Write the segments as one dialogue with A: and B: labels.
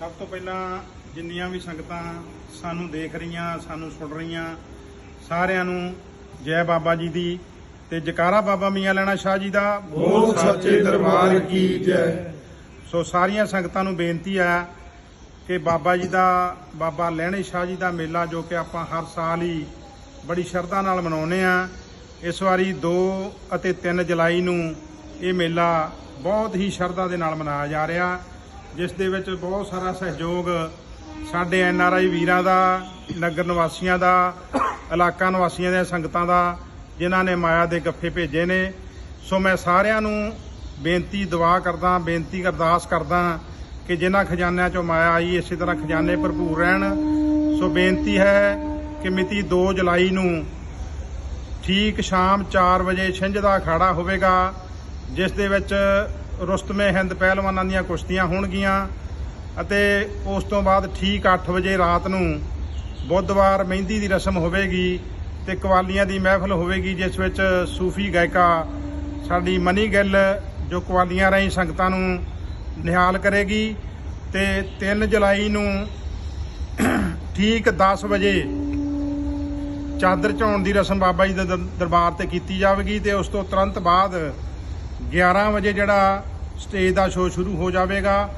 A: ਸਭ ਤੋਂ ਪਹਿਲਾਂ ਜਿੰਨੀਆਂ ਵੀ ਸੰਗਤਾਂ ਸਾਨੂੰ ਦੇਖ ਰਹੀਆਂ ਸਾਨੂੰ ਸੁਣ ਰਹੀਆਂ ਸਾਰਿਆਂ ਨੂੰ ਜੈ ਬਾਬਾ ਜੀ ਦੀ ਤੇ ਜਕਾਰਾ ਬਾਬਾ ਮੀਆਂ ਲੈਣਾ ਸ਼ਾਹ ਜੀ ਦਾ।
B: ਬੋਲ ਸੱਚੇ ਦਰਬਾਰ ਕੀ ਜੈ।
A: ਸੋ ਸਾਰੀਆਂ ਸੰਗਤਾਂ ਨੂੰ ਬੇਨਤੀ ਹੈ ਕਿ ਬਾਬਾ ਜੀ ਦਾ ਬਾਬਾ ਲਹਿਣੇ ਸ਼ਾਹ ਜੀ ਦਾ ਮੇਲਾ ਜੋ ਕਿ ਆਪਾਂ ਹਰ ਸਾਲ ਹੀ ਬੜੀ ਸ਼ਰਧਾ ਨਾਲ ਮਨਾਉਂਦੇ ਆ ਇਸ ਵਾਰੀ 2 ਅਤੇ 3 ਜੁਲਾਈ ਨੂੰ ਇਹ ਮੇਲਾ ਬਹੁਤ ਹੀ ਸ਼ਰਧਾ ਦੇ ਨਾਲ ਮਨਾਇਆ ਜਾ ਰਿਹਾ। ਜਿਸ ਦੇ ਵਿੱਚ ਬਹੁਤ ਸਾਰਾ ਸਹਿਯੋਗ ਸਾਡੇ ਐਨ ਆਰ ਆਈ ਵੀਰਾਂ ਦਾ, ਨਗਰ ਨਿਵਾਸੀਆਂ ਦਾ, ਇਲਾਕਾ ਨਿਵਾਸੀਆਂ ਦੀਆਂ ਸੰਗਤਾਂ ਦਾ, ਜਿਨ੍ਹਾਂ ਨੇ ਮਾਇਆ ਦੇ ਗੱਫੇ ਭੇਜੇ ਨੇ। ਸੋ ਮੈਂ ਸਾਰਿਆਂ ਨੂੰ ਬੇਨਤੀ ਦੁਆ ਕਰਦਾ, ਬੇਨਤੀ ਅਰਦਾਸ ਕਰਦਾ ਕਿ ਜਿਨ੍ਹਾਂ ਖਜ਼ਾਨਿਆਂ ਚੋਂ ਮਾਇਆ ਆਈ, ਇਸੇ ਤਰ੍ਹਾਂ ਖਜ਼ਾਨੇ ਭਰਪੂਰ ਰਹਿਣ। ਸੋ ਬੇਨਤੀ ਹੈ ਕਿ ਮਿਤੀ 2 ਜੁਲਾਈ ਨੂੰ ਠੀਕ ਸ਼ਾਮ 4 ਵਜੇ ਛਿੰਝ ਦਾ ਅਖਾੜਾ ਹੋਵੇਗਾ, ਜਿਸ ਦੇ ਵਿੱਚ ਰੁਸਤਮੇ ਹਿੰਦ ਪਹਿਲਵਾਨਾਂ ਦੀਆਂ ਕੁਸ਼ਤੀਆਂ ਹੋਣਗੀਆਂ ਅਤੇ ਉਸ ਤੋਂ ਬਾਅਦ ਠੀਕ 8 ਵਜੇ ਰਾਤ ਨੂੰ ਬੁੱਧਵਾਰ ਮਹਿੰਦੀ ਦੀ ਰਸਮ ਹੋਵੇਗੀ ਤੇ ਕਵਾਲੀਆਂ ਦੀ ਮਹਿਫਲ ਹੋਵੇਗੀ, ਜਿਸ ਵਿੱਚ ਸੂਫੀ ਗਾਇਕਾ ਸਾਡੀ ਮਨੀ ਗਿੱਲ ਜੋ ਕਵਾਲੀਆਂ ਰਾਹੀਂ ਸੰਗਤਾਂ ਨੂੰ ਨਿਹਾਲ ਕਰੇਗੀ ਤੇ 3 ਜੁਲਾਈ ਨੂੰ ਠੀਕ 10 ਵਜੇ ਚਾਦਰ ਚੜਾਉਣ ਦੀ ਰਸਮ ਬਾਬਾ ਜੀ ਦੇ ਦਰ- ਦਰਬਾਰ ਤੇ ਕੀਤੀ ਜਾਵੇਗੀ ਤੇ ਉਸ ਤੋਂ ਤੁਰੰਤ ਬਾਅਦ 11 ਵਜੇ ਜਿਹੜਾ ਸਟੇਜ ਦਾ ਸ਼ੋਅ ਸ਼ੁਰੂ ਹੋ ਜਾਵੇਗਾ।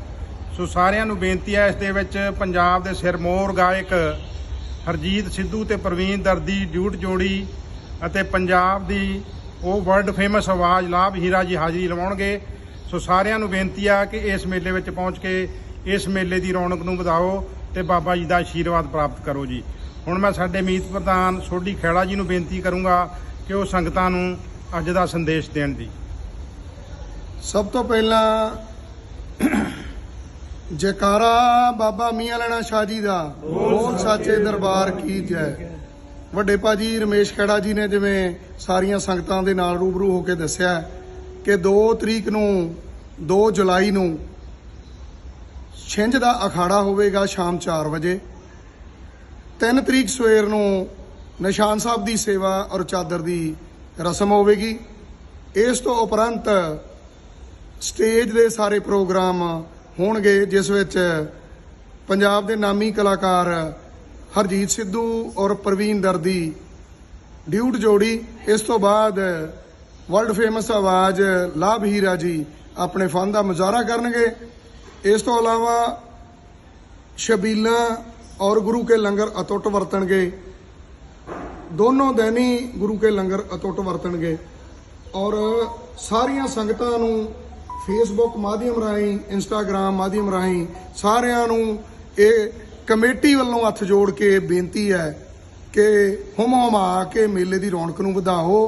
A: ਸੋ ਸਾਰਿਆਂ ਨੂੰ ਬੇਨਤੀ ਹੈ ਇਸ ਦੇ ਵਿੱਚ ਪੰਜਾਬ ਦੇ ਸਿਰਮੌਰ ਗਾਇਕ ਹਰਜੀਤ ਸਿੱਧੂ ਤੇ ਪ੍ਰਵੀਨ ਦਰਦੀ, ਡਿਊਟ ਜੋੜੀ ਅਤੇ ਪੰਜਾਬ ਦੀ ਉਹ ਵਰਲਡ ਫੇਮਸ ਆਵਾਜ਼ ਲਾਭ ਹੀਰਾ ਜੀ ਹਾਜ਼ਰੀ ਲਵਾਉਣਗੇ। ਸੋ ਸਾਰਿਆਂ ਨੂੰ ਬੇਨਤੀ ਆ ਕਿ ਇਸ ਮੇਲੇ ਵਿੱਚ ਪਹੁੰਚ ਕੇ ਇਸ ਮੇਲੇ ਦੀ ਰੌਣਕ ਨੂੰ ਵਧਾਓ ਤੇ ਬਾਬਾ ਜੀ ਦਾ ਆਸ਼ੀਰਵਾਦ ਪ੍ਰਾਪਤ ਕਰੋ ਜੀ। ਹੁਣ ਮੈਂ ਸਾਡੇ ਮੀਤ ਪ੍ਰਧਾਨ ਸੋਢੀ ਖੇੜਾ ਜੀ ਨੂੰ ਬੇਨਤੀ ਕਰੂੰਗਾ ਕਿ ਉਹ ਸੰਗਤਾਂ ਨੂੰ ਅੱਜ ਦਾ ਸੰਦੇਸ਼ ਦੇਣ ਦੀ
B: ਸਭ ਤੋਂ ਪਹਿਲਾਂ ਜੈਕਾਰਾ ਬਾਬਾ ਮੀਆਂ ਲੈਣਾ ਸ਼ਾਹ ਜੀ ਦਾ। ਬੋਲ ਸੱਚੇ ਦਰਬਾਰ ਕੀ ਜੈ। ਵੱਡੇ ਭਾਜੀ ਰਮੇਸ਼ ਖੇੜਾ ਜੀ ਨੇ ਜਿਵੇਂ ਸਾਰੀਆਂ ਸੰਗਤਾਂ ਦੇ ਨਾਲ ਰੂਬਰੂ ਹੋ ਕੇ ਦੱਸਿਆ ਕਿ 2 ਤਰੀਕ ਨੂੰ 2 ਜੁਲਾਈ ਨੂੰ ਛਿੰਝ ਦਾ ਅਖਾੜਾ ਹੋਵੇਗਾ ਸ਼ਾਮ 4 ਵਜੇ। 3 ਤਰੀਕ ਸਵੇਰ ਨੂੰ ਨਿਸ਼ਾਨ ਸਾਹਿਬ ਦੀ ਸੇਵਾ ਔਰ ਚਾਦਰ ਦੀ ਰਸਮ ਹੋਵੇਗੀ। ਇਸ ਤੋਂ ਉਪਰੰਤ ਸਟੇਜ ਦੇ ਸਾਰੇ ਪ੍ਰੋਗਰਾਮ ਹੋਣਗੇ, ਜਿਸ ਵਿੱਚ ਪੰਜਾਬ ਦੇ ਨਾਮੀ ਕਲਾਕਾਰ ਹਰਜੀਤ ਸਿੱਧੂ ਔਰ ਪ੍ਰਵੀਨ ਦਰਦੀ, ਡਿਊਟ ਜੋੜੀ, ਇਸ ਤੋਂ ਬਾਅਦ ਵਰਲਡ ਫੇਮਸ ਆਵਾਜ਼ ਲਾਭ ਹੀਰਾ ਜੀ ਆਪਣੇ ਫਨ ਦਾ ਮੁਜ਼ਾਹਰਾ ਕਰਨਗੇ। ਇਸ ਤੋਂ ਇਲਾਵਾ ਸ਼ਬੀਲਾਂ ਔਰ ਗੁਰੂ ਕੇ ਲੰਗਰ ਅਟੁੱਟ ਵਰਤਣਗੇ। ਦੋਨੋਂ ਦੈਨੀ ਗੁਰੂ ਕੇ ਲੰਗਰ ਅਟੁੱਟ ਵਰਤਣਗੇ। ਔਰ ਸਾਰੀਆਂ ਸੰਗਤਾਂ ਨੂੰ ਫੇਸਬੁੱਕ ਮਾਧਿਅਮ ਰਾਹੀਂ ਇੰਸਟਾਗ੍ਰam ਮਾਧਿਅਮ ਰਾਹੀਂ ਸਾਰਿਆਂ ਨੂੰ ਇਹ ਕਮੇਟੀ ਵੱਲੋਂ ਹੱਥ ਜੋੜ ਕੇ ਬੇਨਤੀ ਹੈ ਕਿ ਹੁਮ ਹੁਮਾ ਕੇ ਮੇਲੇ ਦੀ ਰੌਣਕ ਨੂੰ ਵਧਾਓ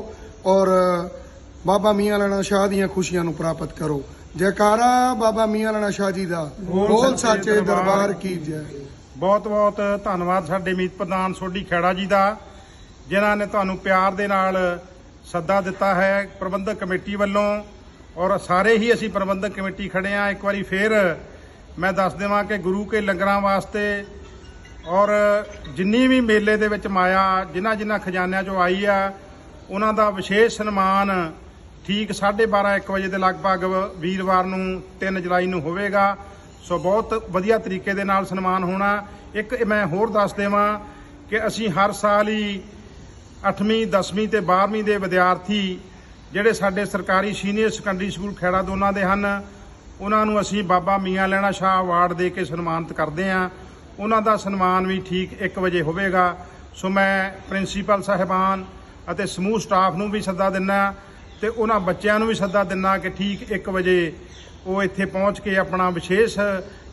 B: ਔਰ ਬਾਬਾ ਮੀਆਂ ਲਾਣਾ ਸ਼ਾਹ ਦੀਆਂ ਖੁਸ਼ੀਆਂ ਨੂੰ ਪ੍ਰਾਪਤ ਕਰੋ। ਜੈਕਾਰਾ ਬਾਬਾ ਮੀਆਂ ਲਾਣਾ ਸ਼ਾਹ ਜੀ ਦਾ। ਬੋਲ ਸੱਚੇ ਦਰਬਾਰ ਕੀ ਜੈ।
A: ਬਹੁਤ ਬਹੁਤ ਧੰਨਵਾਦ ਸਾਡੇ ਮੀਤ ਪ੍ਰਧਾਨ ਸੋਢੀ ਖੇੜਾ ਜੀ ਦਾ ਜਿਨ੍ਹਾਂ ਨੇ ਤੁਹਾਨੂੰ ਪਿਆਰ ਦੇ ਨਾਲ ਸੱਦਾ ਦਿੱਤਾ ਹੈ ਪ੍ਰਬੰਧਕ ਕਮੇਟੀ ਵੱਲੋਂ। ਔਰ ਸਾਰੇ ਹੀ ਅਸੀਂ ਪ੍ਰਬੰਧਕ ਕਮੇਟੀ ਖੜੇ ਆ। ਇੱਕ ਵਾਰੀ ਫੇਰ ਮੈਂ ਦੱਸ ਦੇਵਾਂ ਕਿ ਗੁਰੂ ਕੇ ਲੰਗਰਾਂ ਵਾਸਤੇ ਔਰ ਜਿੰਨੀ ਵੀ ਮੇਲੇ ਦੇ ਵਿੱਚ ਮਾਇਆ, ਜਿਨ੍ਹਾਂ ਜਿਨ੍ਹਾਂ ਖਜ਼ਾਨਿਆਂ ਚੋਂ ਆਈ ਆ, ਉਹਨਾਂ ਦਾ ਵਿਸ਼ੇਸ਼ ਸਨਮਾਨ ਠੀਕ 12:30 1 ਵਜੇ ਦੇ ਲਗਭਗ ਵੀਰਵਾਰ ਨੂੰ 3 ਜੁਲਾਈ ਨੂੰ ਹੋਵੇਗਾ। ਸੋ ਬਹੁਤ ਵਧੀਆ ਤਰੀਕੇ ਦੇ ਨਾਲ ਸਨਮਾਨ ਹੋਣਾ। ਇੱਕ ਮੈਂ ਹੋਰ ਦੱਸ ਦੇਵਾਂ ਕਿ ਅਸੀਂ ਹਰ ਸਾਲ ਹੀ 8ਵੀਂ 10ਵੀਂ ਤੇ 12ਵੀਂ ਦੇ ਵਿਦਿਆਰਥੀ ਜਿਹੜੇ ਸਾਡੇ ਸਰਕਾਰੀ ਸੀਨੀਅਰ ਸੈਕੰਡਰੀ ਸਕੂਲ ਖੇੜਾ ਦੋਨਾਂ ਦੇ ਹਨ, ਉਹਨਾਂ ਨੂੰ ਅਸੀਂ ਬਾਬਾ ਮੀਆਂ ਲੈਣਾ ਸ਼ਾਹ ਅਵਾਰਡ ਦੇ ਕੇ ਸਨਮਾਨਿਤ ਕਰਦੇ ਹਾਂ। ਉਹਨਾਂ ਦਾ ਸਨਮਾਨ ਵੀ ਠੀਕ 1 ਵਜੇ ਹੋਵੇਗਾ। ਸੋ ਮੈਂ ਪ੍ਰਿੰਸੀਪਲ ਸਾਹਿਬਾਨ ਅਤੇ ਸਮੂਹ ਸਟਾਫ ਨੂੰ ਵੀ ਸੱਦਾ ਦਿੰਨਾ ਤੇ ਉਹਨਾਂ ਬੱਚਿਆਂ ਨੂੰ ਵੀ ਸੱਦਾ ਦਿੰਨਾ ਕਿ ਠੀਕ 1 ਵਜੇ ਉਹ ਇੱਥੇ ਪਹੁੰਚ ਕੇ ਆਪਣਾ ਵਿਸ਼ੇਸ਼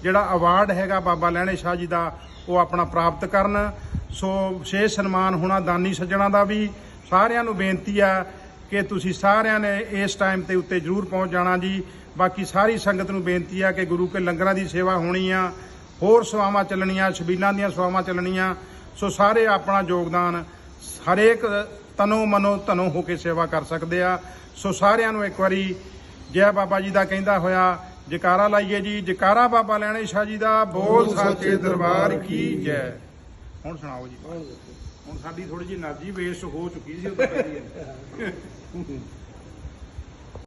A: ਜਿਹੜਾ ਅਵਾਰਡ ਹੈਗਾ ਬਾਬਾ ਲੈਣੇ ਸ਼ਾਹ ਜੀ ਦਾ, ਉਹ ਆਪਣਾ ਪ੍ਰਾਪਤ ਕਰਨ। ਸੋ ਵਿਸ਼ੇਸ਼ ਸਨਮਾਨ ਹੋਣਾ ਦਾਨੀ ਸੱਜਣਾ ਦਾ ਵੀ ਸਾਰਿਆਂ ਨੂੰ ਬੇਨਤੀ ਆ ਕਿ ਤੁਸੀਂ ਸਾਰਿਆਂ ਨੇ ਇਸ ਟਾਈਮ ਤੇ ਉੱਤੇ ਜ਼ਰੂਰ ਪਹੁੰਚ ਜਾਣਾ ਜੀ। ਬਾਕੀ ਸਾਰੀ ਸੰਗਤ ਨੂੰ ਬੇਨਤੀ ਆ ਕਿ ਗੁਰੂ ਕੇ ਲੰਗਰਾਂ ਦੀ ਸੇਵਾ ਹੋਣੀ ਆ। ਹੋਰ ਸਵਾਵਾਂ ਚੱਲਣੀਆਂ ਸ਼ਬੀਲਾਂ ਦੀਆਂ ਸਵਾਵਾਂ ਚੱਲਣੀਆਂ। ਸੋ ਸਾਰੇ ਆਪਣਾ ਯੋਗਦਾਨ ਹਰੇਕ ਤਨੋ ਮਨੋ ਤਨੋ ਹੋ ਕੇ ਸੇਵਾ ਕਰ ਸਕਦੇ ਆ। ਸੋ ਸਾਰਿਆਂ ਨੂੰ ਇੱਕ ਵਾਰੀ ਜੈ ਬਾਬਾ ਜੀ ਦਾ ਕਹਿੰਦਾ ਹੋਇਆ ਜਕਾਰਾ ਲਾਈਏ ਜੀ। ਜਕਾਰਾ ਬਾਬਾ ਲੈਣੇ ਸ਼ਾਹ ਜੀ ਦਾ ਬੋਲ ਸਾਚੇ ਦਰਬਾਰ ਕੀ ਜੈ। ਹੁਣ ਸੁਣਾਓ ਜੀ। ਹੁਣ ਸਾਡੀ ਥੋੜੀ ਜਿਹੀ એનર્ਜੀ ਵੇਸਟ ਹੋ ਚੁੱਕੀ ਸੀ ਉਹ ਤਾਂ ਪਹਿਲੀ Mm-hmm.